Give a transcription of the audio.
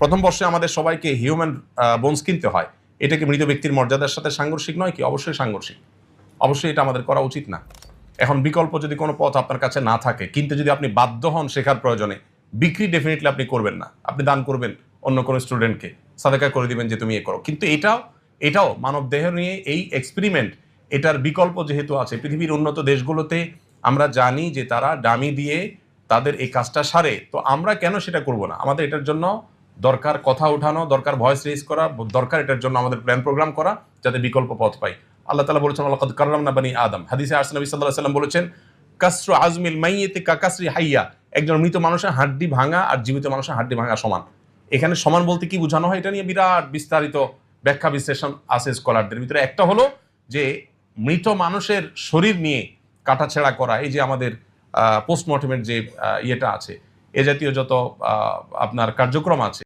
প্রথম বর্ষে আমাদের সবাইকে হিউম্যান বোনস কিনতে হয়। এটা কি মৃত ব্যক্তির মর্যাদার সাথে সাংঘর্ষিক নয় কি? অবশ্যই সাংঘর্ষিক। অবশ্যই এটা আমাদের করা উচিত না। এখন বিকল্প যদি কোনো পথ আপনার কাছে না থাকে, কিন্তু যদি আপনি বাধ্য হন শেখার প্রয়োজনে, বিক্রি ডেফিনেটলি আপনি করবেন না। আপনি দান করবেন অন্য কোনো স্টুডেন্টকে সাদেকা করে দিবেন যে তুমি এ করো। কিন্তু এটাও এটাও মানব দেহ নিয়ে এই এক্সপেরিমেন্ট এটার বিকল্প যেহেতু আছে, পৃথিবীর উন্নত দেশগুলোতে আমরা জানি যে তারা ডামি দিয়ে তাদের এই কাজটা সারে। তো আমরা কেন সেটা করব না? আমাদের এটার জন্য দরকার কথা উঠানো, দরকার ভয়েস রেজ করা, দরকার এটার জন্য আমাদের প্ল্যান প্রোগ্রাম করা যাতে বিকল্প পথ পাই। আল্লাহ তালা বলেছেন আল্লাহ কার্লাম না বানি আদম। হাদিসে নবী সাল্লাহ সাল্লাম বলেছেন, কাসরু আজমিল মাইয়েতে কাকাসরি হাইয়া। একজন মৃত মানুষের হাড্ডি ভাঙা আর জীবিত মানুষের হাড্ডি ভাঙা সমান। এখানে সমান বলতে কি বোঝানো হয় এটা নিয়ে বিরাট বিস্তারিত ব্যাখ্যা বিশ্লেষণ আছে স্কলারদের ভিতরে। একটা হলো যে মৃত মানুষের শরীর নিয়ে কাটাছেড়া করা, এই যে আমাদের পোস্টমর্টমের যে ইয়েটা আছে, এ জাতীয় যত আপনার কার্যক্রম আছে